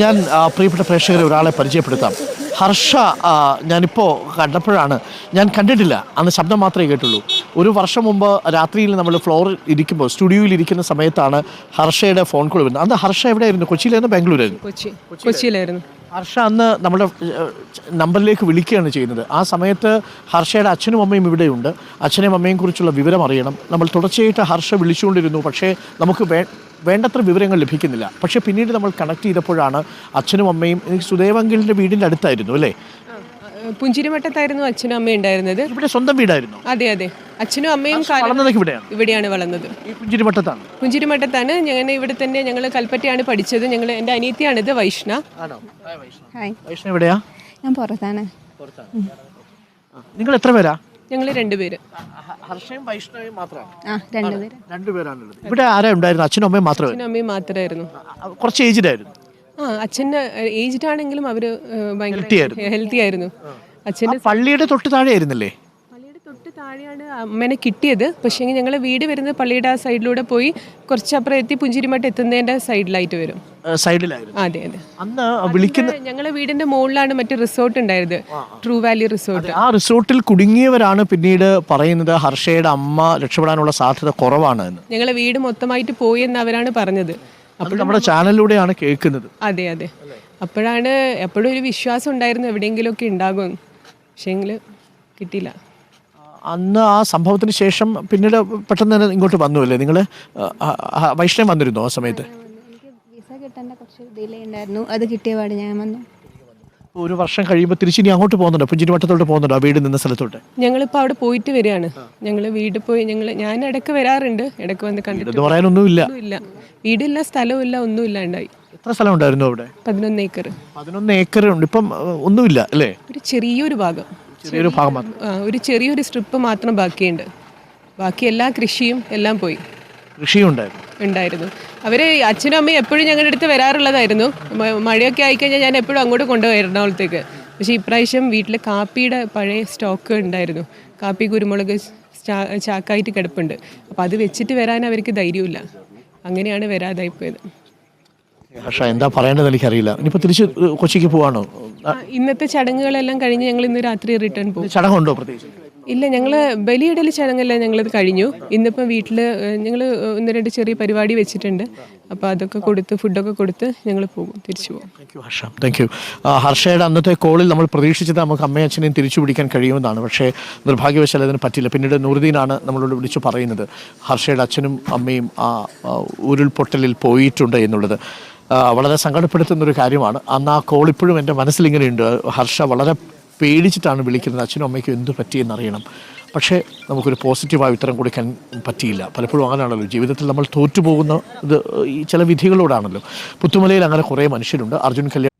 ഞാൻ പ്രിയപ്പെട്ട പ്രേക്ഷകരെ ഒരാളെ പരിചയപ്പെടുത്താം. ഹർഷ ഞാനിപ്പോൾ കണ്ടപ്പോഴാണ് ഞാൻ കണ്ടിട്ടില്ല അന്ന് ശബ്ദം മാത്രമേ കേട്ടുള്ളൂ. ഒരു വർഷം മുമ്പ് രാത്രിയിൽ നമ്മൾ ഫ്ലോറിൽ ഇരിക്കുമ്പോൾ സ്റ്റുഡിയോയിൽ ഇരിക്കുന്ന സമയത്താണ് ഹർഷയുടെ ഫോൺ കോൾ വരുന്നത്. അന്ന് ഹർഷ എവിടെയായിരുന്നു? കൊച്ചിയിലായിരുന്നു? ബാംഗ്ലൂരായിരുന്നു? കൊച്ചി. കൊച്ചിയിലായിരുന്നു. ഹർഷ അന്ന് നമ്മുടെ നമ്പറിലേക്ക് വിളിക്കുകയാണ് ചെയ്യുന്നത്. ആ സമയത്ത് ഹർഷയുടെ അച്ഛനും അമ്മയും ഇവിടെയുണ്ട്. അച്ഛനെയും അമ്മയും കുറിച്ചുള്ള വിവരം അറിയണം. നമ്മൾ തുടർച്ചയായിട്ട് ഹർഷ വിളിച്ചുകൊണ്ടിരുന്നു. പക്ഷേ നമുക്ക് വേ വേണ്ടത്ര വിവരങ്ങൾ ലഭിക്കുന്നില്ല. പക്ഷേ പിന്നീട് നമ്മൾ കണക്ട് ചെയ്തപ്പോഴാണ് അച്ഛനും അമ്മയും എനിക്ക് സുദേവങ്കിളിന്റെ വീടിന്റെ അടുത്തായിരുന്നു അല്ലേ? പുഞ്ചിരിമട്ടത്തായിരുന്നു അച്ഛനും അമ്മയും ഉണ്ടായിരുന്നത്. ഇവിടെ സ്വന്തം വീടായിരുന്നു. അതെ അതെ. അച്ഛനും അമ്മയും കാലം ഇവിടെയാണ്. ഇവിടെയാണ് വളർന്നത്. ഈ പുഞ്ചിരിമട്ടത്താണ് പുഞ്ചിരിമട്ടത്താണ് ഞാൻ ഇവിടെ തന്നെ ഞങ്ങൾ കൽപ്പറ്റയാണ് പഠിച്ചത്. ഞങ്ങൾ എന്റെ അനിയത്തിയാണിത് വൈഷ്ണ. വൈഷ്ണവ് എവിടെയാ? ഞാൻ പുറത്താണ്. നിങ്ങൾ എത്ര പേരാ? ഞങ്ങൾ രണ്ടുപേര് ഹർഷയും വൈഷ്ണവയും മാത്രമാണ്. രണ്ടുപേരാണുള്ളത് ഇവിടെ ആരാ ഉണ്ടായിരുന്നു അച്ഛനും അമ്മയും മാത്രമേ? അച്ഛനും അമ്മയും മാത്രമായിരുന്നു കുറച്ച് ഏജ്ഡ് ആയിരുന്നു. ആ അച്ഛന്റെ ഏജ്ഡ് ആണെങ്കിലും അവർ ഭയങ്കര ഹെൽത്തി ആയിരുന്നു. അച്ഛന്റെ പള്ളിയുടെ തൊട്ട് താഴെ ആയിരുന്നില്ലേ താഴെയാണ് അമ്മേനെ കിട്ടിയത്. പക്ഷേ ഞങ്ങൾ വീട് വരുന്നത് പള്ളിയുടെ ആ സൈഡിലൂടെ പോയി കുറച്ചപ്പുറം എത്തി പുഞ്ചിരിമട്ട് എത്തുന്നതിന്റെ സൈഡിലായിട്ട് വരും. സൈഡിലായിരുന്നു. അതെ അതെ. അന്ന് വിളിക്കുന്ന ഞങ്ങളെ വീടിന്റെ മുകളിലാണ് മറ്റു റിസോർട്ട് ഉണ്ടായത്. ട്രൂ വാലി റിസോർട്ട് ആ റിസോർട്ടിൽ കുടുങ്ങിയവരാണ് പിന്നീട് പറയുന്നത് ഹർഷയുടെ അമ്മ രക്ഷപ്പെടാനുള്ള സാധ്യത കുറവാണ് എന്ന്. ഞങ്ങളെ വീട് മൊത്തമായിട്ട് പോയി എന്ന് അവരാണ് പറഞ്ഞത്. അപ്പോൾ നമ്മുടെ ചാനലിലൂടെയാണ് കേൾക്കുന്നത്. അതെ അതെ. അപ്പോഴാണ് എപ്പോഴും ഒരു വിശ്വാസം ഉണ്ടായിരുന്നു എവിടെയെങ്കിലുമൊക്കെ ഉണ്ടാകും. പക്ഷേങ്കിൽ കിട്ടിയില്ല. അന്ന് ആ സംഭവത്തിന് ശേഷം പിന്നീട് പെട്ടെന്ന് തന്നെ ഇങ്ങോട്ട് വന്നു അല്ലേ നിങ്ങൾ വൈഷ്ണവ് വന്നിരുന്നു ആ സമയത്ത്? എനിക്ക് വിസ കിട്ടേണ്ട കുറച്ച് ഡിലേ ഉണ്ടായിരുന്നു. അത് കിട്ടിയ പാട് ഞാൻ വന്നു. ഒരു വർഷം കഴിയുമ്പോൾ തിരിച്ച് ഇനി അങ്ങോട്ട് പോകുന്നുണ്ടോ? പുഞ്ചിരിമട്ടത്തോട്ട് പോകുന്നുണ്ടോ ആ വീട് നിന്ന സ്ഥലത്തോട്ട്? ഞങ്ങളിപ്പോൾ അവിടെ പോയിട്ട് വരികയാണ്. ഞങ്ങൾ വീട് പോയി ഞങ്ങൾ ഞാൻ ഇടയ്ക്ക് വരാറുണ്ട്. ഇടയ്ക്ക് വന്ന് കണ്ടിട്ട്. പറയാനൊന്നുമില്ല ഇല്ല. വീടില്ല സ്ഥലമില്ല ഒന്നും ഇല്ലാണ്ടായി എത്ര സ്ഥലം ഉണ്ടായിരുന്നു അവിടെ? പതിനൊന്ന് ഏക്കർ പതിനൊന്ന് ഏക്കർ ഉണ്ട്. ഇപ്പം ഒന്നുമില്ല അല്ലേ? ഒരു ചെറിയൊരു ഭാഗം. ചെറിയൊരു ഭാഗം മാത്രം. ഒരു ചെറിയൊരു സ്ട്രിപ്പ് മാത്രം ബാക്കിയുണ്ട്. ബാക്കി എല്ലാ കൃഷിയും എല്ലാം പോയി. കൃഷിയും ഉണ്ടായിരുന്നു. അവർ അച്ഛനും അമ്മയും എപ്പോഴും ഞങ്ങളുടെ അടുത്ത് വരാറുള്ളതായിരുന്നു. മഴയൊക്കെ ആയിക്കഴിഞ്ഞാൽ ഞാൻ എപ്പോഴും അങ്ങോട്ട് കൊണ്ടുപോയി എറണാകുളത്തേക്ക്. പക്ഷേ ഇപ്രാവശ്യം വീട്ടിൽ കാപ്പിയുടെ പഴയ സ്റ്റോക്ക് ഉണ്ടായിരുന്നു. കാപ്പി കുരുമുളക് ചാക്കായിട്ട് കിടപ്പുണ്ട്. അപ്പോൾ അത് വെച്ചിട്ട് വരാൻ അവർക്ക് ധൈര്യമില്ല അങ്ങനെയാണ് വരാതായി പോയത് ഹർഷ എന്താ പറയേണ്ടത് എനിക്കറിയില്ല. ഇനിയിപ്പോൾ തിരിച്ച് കൊച്ചിക്ക് പോവാണോ? ഇന്നത്തെ ചടങ്ങുകളെല്ലാം കഴിഞ്ഞ് ഞങ്ങൾ ഇന്ന് രാത്രി റിട്ടേൺ പോകും. ചടങ്ങുണ്ടോ പ്രത്യേകിച്ച്? ഇല്ല ഞങ്ങൾ ബലിയിടൽ ചടങ്ങെല്ലാം ഞങ്ങളത് കഴിഞ്ഞു. ഇന്നിപ്പം വീട്ടിൽ ഞങ്ങൾ ഒന്ന് രണ്ട് ചെറിയ പരിപാടി വെച്ചിട്ടുണ്ട്. അപ്പോൾ അതൊക്കെ കൊടുത്ത് ഫുഡൊക്കെ കൊടുത്ത് ഞങ്ങൾ പോകും തിരിച്ചു പോകും. Thank you Harsha. Thank you ഹർഷയുടെ അന്നത്തെ കോളിൽ നമ്മൾ പ്രതീക്ഷിച്ചത് നമുക്ക് അമ്മയും അച്ഛനെയും തിരിച്ചു പിടിക്കാൻ കഴിയുമെന്നാണ്. പക്ഷേ നിർഭാഗ്യവശാൽ അതിന് പറ്റില്ല. പിന്നീട് നൂറുദ്ദീനാണ് നമ്മളോട് വിളിച്ചു പറയുന്നത്. ഹർഷയുടെ അച്ഛനും അമ്മയും ആ ഉരുൾപൊട്ടലിൽ പോയിട്ടുണ്ട് എന്നുള്ളത്. വളരെ സങ്കടപ്പെടുത്തുന്ന ഒരു കാര്യമാണ്. അന്ന് ആ കോൾ ഇപ്പോഴും എന്റെ മനസ്സിലിങ്ങനെയുണ്ട്. ഹർഷ വളരെ പേടിച്ചിട്ടാണ് വിളിക്കുന്നത്. അച്ഛനും അമ്മയ്ക്കും എന്ത് പറ്റിയെന്ന് അറിയണം പക്ഷേ നമുക്കൊരു പോസിറ്റീവായ ഉത്തരം കൊടുക്കാൻ പറ്റിയില്ല. പലപ്പോഴും അങ്ങനെയാണല്ലോ. ജീവിതത്തിൽ നമ്മൾ തോറ്റുപോകുന്ന ഇത് ഈ ചില വിധികളോടാണല്ലോ. പുത്തുമലയിൽ അങ്ങനെ കുറേ മനുഷ്യരുണ്ട്. അർജുൻ കല്യാൺ